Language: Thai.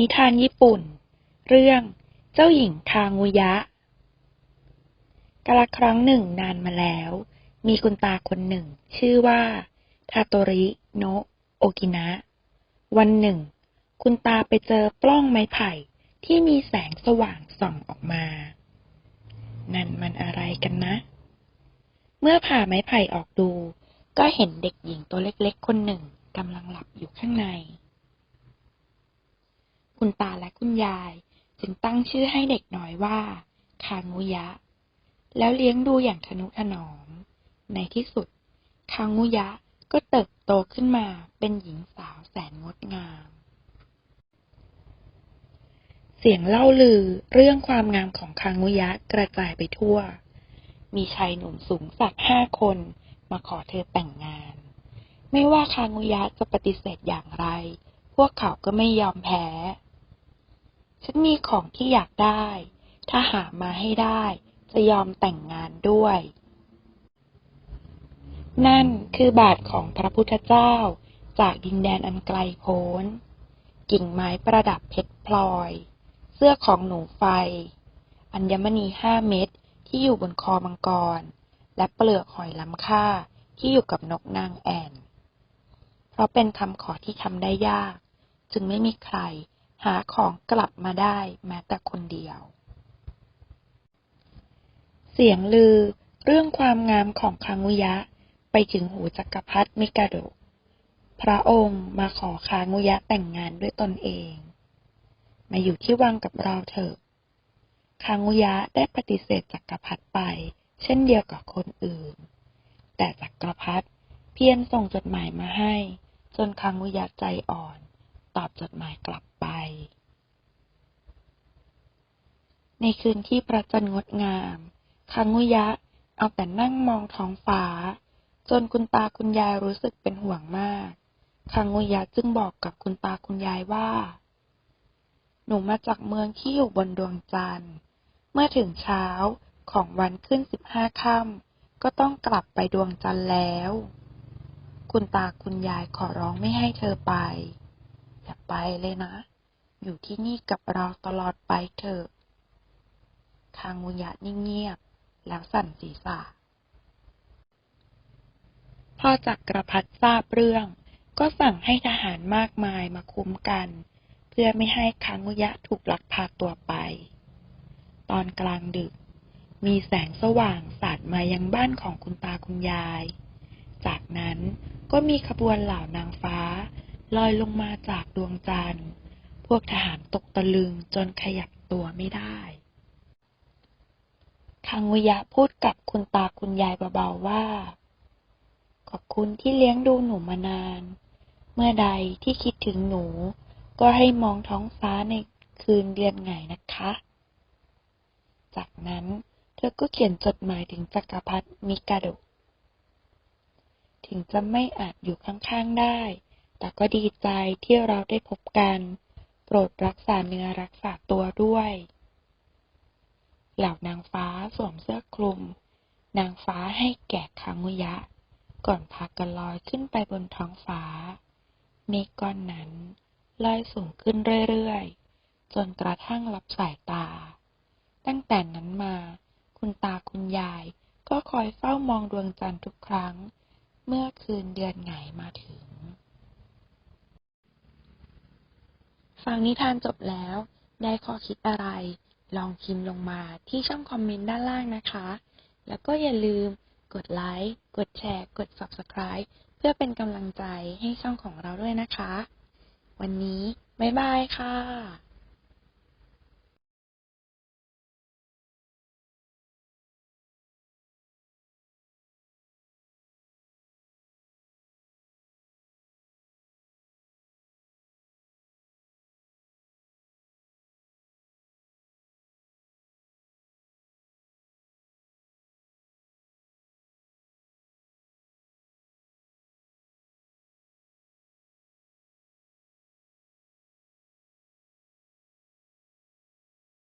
นิทานญี่ปุ่น เรื่อง เจ้าหญิงคางูยะ กาลครั้งหนึ่งนานมาแล้ว มีคุณตาคนหนึ่ง ชื่อว่าทาโตริโนะโอกินะ วันหนึ่ง คุณตาไปเจอปล้องไม้ไผ่ที่มีแสงสว่างส่องออกมา นั่นมันอะไรกันนะ เมื่อผ่าไม้ไผ่ออกดู ก็เห็นเด็กหญิงตัวเล็กๆ คนหนึ่งกำลังหลับอยู่ข้างใน คุณตาและคุณยาย จึงตั้งชื่อให้เด็กน้อยว่า คางูยะ แล้วเลี้ยงดูอย่างทนุถนอม ในที่สุด คางูยะก็เติบโตขึ้นมาเป็นหญิงสาวแสนงดงาม เสียงเล่าลือเรื่องความงามของคางูยะกระจายไปทั่ว มีชายหนุ่มสูงสักห้าคนมาขอเธอแต่งงาน ไม่ว่าคางูยะจะปฏิเสธอย่างไร พวกเขาก็ไม่ยอมแพ้ ฉันมีของที่อยากได้ ถ้าหามาให้ได้ จะยอมแต่งงานด้วย นั่นคือบาทของพระพุทธเจ้า จากดินแดนอันไกลโพ้น กิ่งไม้ประดับเพชรพลอย เสื้อของหนูไฟ อัญมณีห้าเม็ดที่อยู่บนคอมังกร และเปลือกหอยล้ำค่าที่อยู่กับนกนางแอ่น เพราะเป็นคำขอที่ทำได้ยาก จึงไม่มีใคร หาของกลับมาได้แม้แต่คนเดียว เสียงลือเรื่องความงามของคางูยะไปถึงหูจักรพรรดิมิกาโดพระองค์มาขอคางูยะแต่งงานด้วยตนเอง มาอยู่ที่วังกับเราเถอะ คางูยะได้ปฏิเสธจักรพรรดิไป เช่นเดียวกับคนอื่น แต่จักรพรรดิเพียงส่งจดหมายมาให้ จนคางูยะใจอ่อน ตอบจดหมายกลับไป ในคืนที่พระจันทร์งดงาม คางูยะ เอาแต่นั่งมองท้องฟ้า จนคุณตาคุณยายรู้สึกเป็นห่วงมาก คางูยะจึงบอกกับคุณตาคุณยายว่า หนูมาจากเมืองที่อยู่บนดวงจันทร์ เมื่อถึงเช้าของวันขึ้นสิบห้าค่ำก็ต้องกลับไปดวงจันทร์แล้ว คุณตาคุณยายขอร้องไม่ให้เธอไป อย่าไปเลยนะ อยู่ที่นี่กับเราตลอดไปเถอะ คางุยะนิ่งเงียบ แล้วสั่นศีรษะพ่อจักรพรรดิทราบเรื่อง ก็สั่งให้ทหารมากมายมาคุ้มกัน เพื่อไม่ให้คางุยะถูกลักพาตัวไป ตอนกลางดึก มีแสงสว่างสาดมายังบ้านของคุณตาคุณยาย จากนั้นก็มีขบวนเหล่านางฟ้า ลอยลงมาจากดวงจันทร์ พวกทหารตกตะลึงจนขยับตัวไม่ได้ คังวิยะพูดกับคุณตาคุณยายเบาๆว่า ขอบคุณที่เลี้ยงดูหนูมานาน เมื่อใดที่คิดถึงหนู ก็ให้มองท้องฟ้าในคืนเดือนไงนะคะ จากนั้นเธอก็เขียนจดหมายถึงจักรพรรดิมิกาโด ถึงจะไม่อาจอยู่ข้างๆได้ แต่ก็ดีใจที่เราได้พบกัน โปรดรักษาเนื้อรักษาตัวด้วย เหล่านางฟ้าสวมเสื้อคลุม นางฟ้าให้แก่คางูยะ ก่อนพากันลอยขึ้นไปบนท้องฟ้า เมฆก้อนนั้นลอยสูงขึ้นเรื่อยๆ จนกระทั่งรับสายตา ตั้งแต่นั้นมา คุณตาคุณยายก็คอยเฝ้ามองดวงจันทร์ทุกครั้ง เมื่อคืนเดือนไงมาถึง ฟังนิทานจบแล้ว ได้ข้อคิดอะไร ลองพิมพ์ลงมาที่ช่องคอมเมนต์ด้านล่างนะคะ แล้วก็อย่าลืมกดไลค์ กดแชร์ กด Subscribe เพื่อเป็นกำลังใจให้ช่องของเราด้วยนะคะ วันนี้ บ๊ายบายค่ะ